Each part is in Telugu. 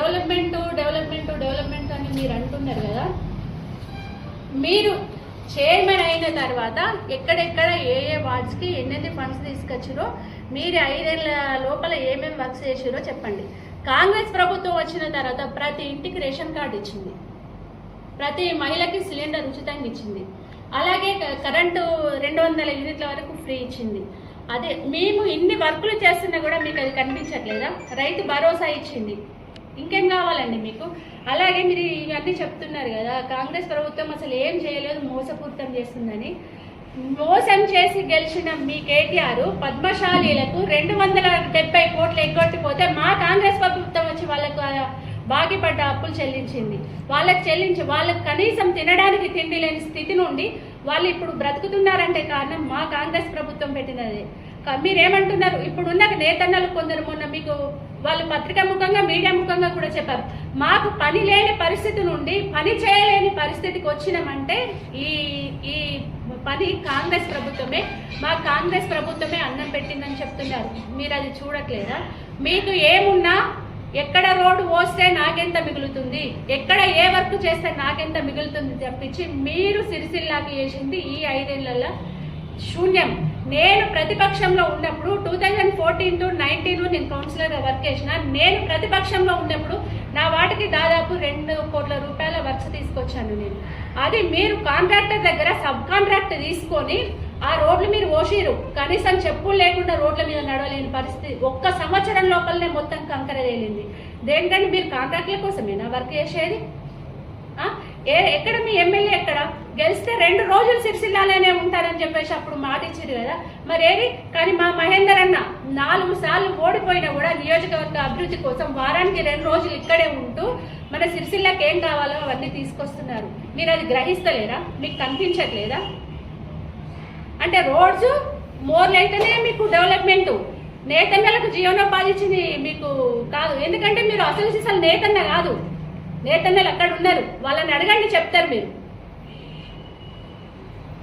డెవలప్మెంట్ డెవలప్మెంట్ డెవలప్మెంట్ అని మీరు అంటున్నారు కదా. మీరు చైర్మన్ అయిన తర్వాత ఎక్కడెక్కడ ఏ ఏ వార్డ్స్కి ఎన్నెన్ని ఫండ్స్ తీసుకొచ్చిరో మీరు ఐదేళ్ళ లోపల ఏమేమి వర్క్స్ చేసిరో చెప్పండి. కాంగ్రెస్ ప్రభుత్వం వచ్చిన తర్వాత ప్రతి ఇంటికి రేషన్ కార్డు ఇచ్చింది. ప్రతి మహిళకి సిలిండర్ ఉచితంగా ఇచ్చింది. అలాగే క- కరెంటు రెండు వందల యూనిట్ల వరకు ఫ్రీ ఇచ్చింది. అదే మేము ఇన్ని వర్కులు చేస్తున్నా కూడా మీకు అది కనిపించట్లేదా? రైతు భరోసా ఇచ్చింది. ఇంకేం కావాలండి మీకు? అలాగే మీరు ఇవన్నీ చెప్తున్నారు కదా కాంగ్రెస్ ప్రభుత్వం అసలు ఏం చేయలేదు మోసపూరితం చేస్తుందని. మోసం చేసి గెలిచిన మీ కేటీఆర్ పద్మశాలీలకు రెండు వందల డెబ్బై కోట్లు ఎగ్గొట్టిపోతే మా కాంగ్రెస్ ప్రభుత్వం వచ్చి వాళ్ళకు ఆ అప్పులు చెల్లించింది. వాళ్ళకి చెల్లించి వాళ్ళకి కనీసం తినడానికి తిండి లేని స్థితి నుండి వాళ్ళు ఇప్పుడు బ్రతుకుతున్నారంటే కారణం మా కాంగ్రెస్ ప్రభుత్వం పెట్టినదే. మీరేమంటున్నారు? ఇప్పుడున్న నేతన్నలు కొందరు మొన్న మీకు వాళ్ళు పత్రికా ముఖంగా మీడియా ముఖంగా కూడా చెప్పారు. మాకు పని లేని పరిస్థితి నుండి పని చేయలేని పరిస్థితికి వచ్చినామంటే ఈ ఈ పని కాంగ్రెస్ ప్రభుత్వమే మా కాంగ్రెస్ ప్రభుత్వమే అన్నం పెట్టిందని చెప్తున్నారు. మీరు అది చూడట్లేదా? మీకు ఏమున్నా ఎక్కడ రోడ్డు పోస్తే నాకెంత మిగులుతుంది? ఎక్కడ ఏ వర్క్ చేస్తే నాకెంత మిగులుతుంది? తప్పించి మీరు సిరిసిల్లాకి చేసింది ఈ ఐదేళ్ళలో శూన్యం. నేను ప్రతిపక్షంలో ఉన్నప్పుడు two thousand fourteen to nineteen నేను కౌన్సిలర్గా వర్క్ చేసిన. నేను ప్రతిపక్షంలో ఉన్నప్పుడు నా వాటికి దాదాపు రెండు కోట్ల రూపాయల వర్క్స్ తీసుకొచ్చాను నేను. అది మీరు కాంట్రాక్టర్ దగ్గర సబ్ కాంట్రాక్ట్ తీసుకొని ఆ రోడ్లు మీరు ఓసిరు. కనీసం చెప్పులు లేకుండా రోడ్ల మీద నడవలేని పరిస్థితి. ఒక్క సంవత్సరం లోపలనే మొత్తం కంకర తేలింది. దేనికంటే మీరు కాంట్రాక్ట్ల కోసమేనా వర్క్ చేసేది? ఏ ఎక్కడ మీ ఎమ్మెల్యే ఎక్కడ? గెలిస్తే రెండు రోజులు సిరిసిల్లాలోనే ఉంటారని చెప్పేసి అప్పుడు మాట ఇచ్చారు కదా. మరి ఏది కానీ మా మహేందర్ అన్న నాలుగు సార్లు ఓడిపోయినా కూడా నియోజకవర్గ అభివృద్ధి కోసం వారానికి రెండు రోజులు ఇక్కడే ఉంటూ మన సిరిసిల్లకి ఏం కావాలో అవన్నీ తీసుకొస్తున్నారు. మీరు అది గ్రహిస్తలేరా? మీకు కనిపించట్లేదా? అంటే రోడ్స్ మోర్లు అయితేనే మీకు డెవలప్మెంట్. నేతన్నలకు జీవనోపాధించింది మీకు కాదు. ఎందుకంటే మీరు అసలు అసలు నేతన్న కాదు. నేతన్నలు అక్కడ ఉన్నారు. వాళ్ళని అడగండి చెప్తారు మీరు.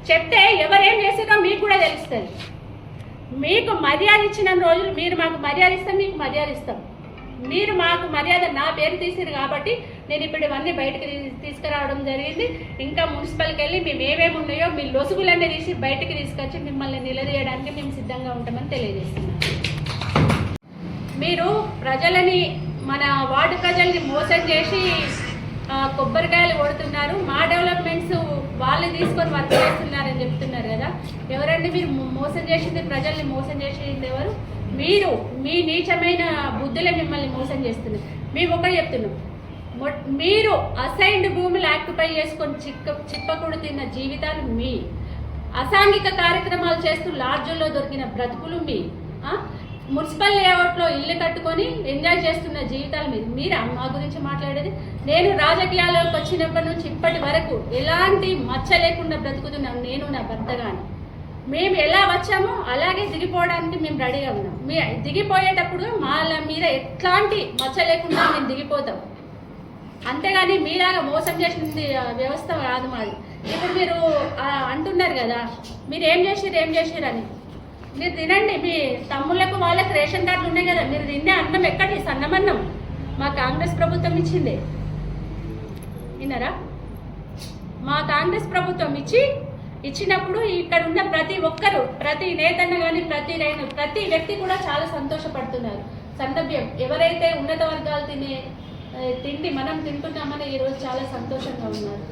చెప్తే ఎవరేం చేసారో మీకు కూడా తెలుస్తుంది. మీకు మర్యాద ఇచ్చిన రోజులు మీరు మాకు మర్యాద ఇస్తాం మీకు మర్యాద ఇస్తాం. మీరు మాకు మర్యాద నా పేరు తీసిరు కాబట్టి నేను ఇప్పుడు ఇవన్నీ బయటకు తీసుకురావడం జరిగింది. ఇంకా మున్సిపల్కి వెళ్ళి మేము ఏమేమి ఉన్నాయో మీ లొసుగులన్నీ తీసి బయటకు తీసుకొచ్చి మిమ్మల్ని నిలదీయడానికి మేము సిద్ధంగా ఉంటామని తెలియజేస్తున్నాం. మీరు ప్రజలని మన వార్డు ప్రజల్ని మోసం చేసి కొబ్బరికాయలు కొడుతున్నారు. మా డెవలప్మెంట్స్ వాళ్ళు తీసుకొని వర్క్ చేస్తున్నారని చెప్తున్నారు కదా. ఎవరండి మీరు మోసం చేసింది? ప్రజల్ని మోసం చేసింది ఎవరు? మీరు మీ నీచమైన బుద్ధులే మిమ్మల్ని మోసం చేస్తున్నారు. మేము ఒకటి చెప్తున్నాం. మొ- మీరు అసైన్డ్ భూములు ఆక్యుపై చేసుకొని చిక్క చిప్పకుడు తిన్న జీవితాలు మీ. అసాంఘిక కార్యక్రమాలు చేస్తూ లాడ్జుల్లో దొరికిన బ్రతుకులు మీ. మున్సిపల్ లేఅవుట్లో ఇల్లు కట్టుకొని ఎంజాయ్ చేస్తున్న జీవితాలు మీరు. మీరా మా గురించి మాట్లాడేది. నేను రాజకీయాల్లోకి వచ్చినప్పటి నుంచి ఇప్పటి వరకు ఎలాంటి మచ్చ లేకుండా బ్రతుకుతున్నాం నేను నా భర్త మేము ఎలా వచ్చామో అలాగే దిగిపోవడానికి మేము రెడీగా ఉన్నాం. మీ దిగిపోయేటప్పుడు మాల మీద ఎట్లాంటి మచ్చ లేకుండా మేము దిగిపోతాం. అంతేగాని మీలాగా మోసం చేసింది వ్యవస్థ కాదు మాది. ఇప్పుడు మీరు అంటున్నారు కదా మీరు ఏం చేసిర్రు ఏం చేసిర్రు అని. మీరు తినండి. మీ తమ్ముళ్ళకు వాళ్ళకి రేషన్ కార్డులు ఉన్నాయి కదా. మీరు తినే అన్నం ఎక్కడి సన్నమన్నం. మా కాంగ్రెస్ ప్రభుత్వం ఇచ్చింది. విన్నారా? మా కాంగ్రెస్ ప్రభుత్వం ఇచ్చి ఇచ్చినప్పుడు ఇక్కడ ఉన్న ప్రతి ఒక్కరు ప్రతి నేతన్న కానీ ప్రతి రైతు ప్రతి వ్యక్తి కూడా చాలా సంతోషపడుతున్నారు. సందర్భ్యం ఎవరైతే ఉన్నత వర్గాలు తినే తిండి మనం తింటున్నామని ఈరోజు చాలా సంతోషంగా ఉన్నారు.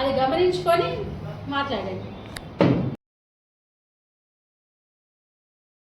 అది గమనించుకొని మాట్లాడండి.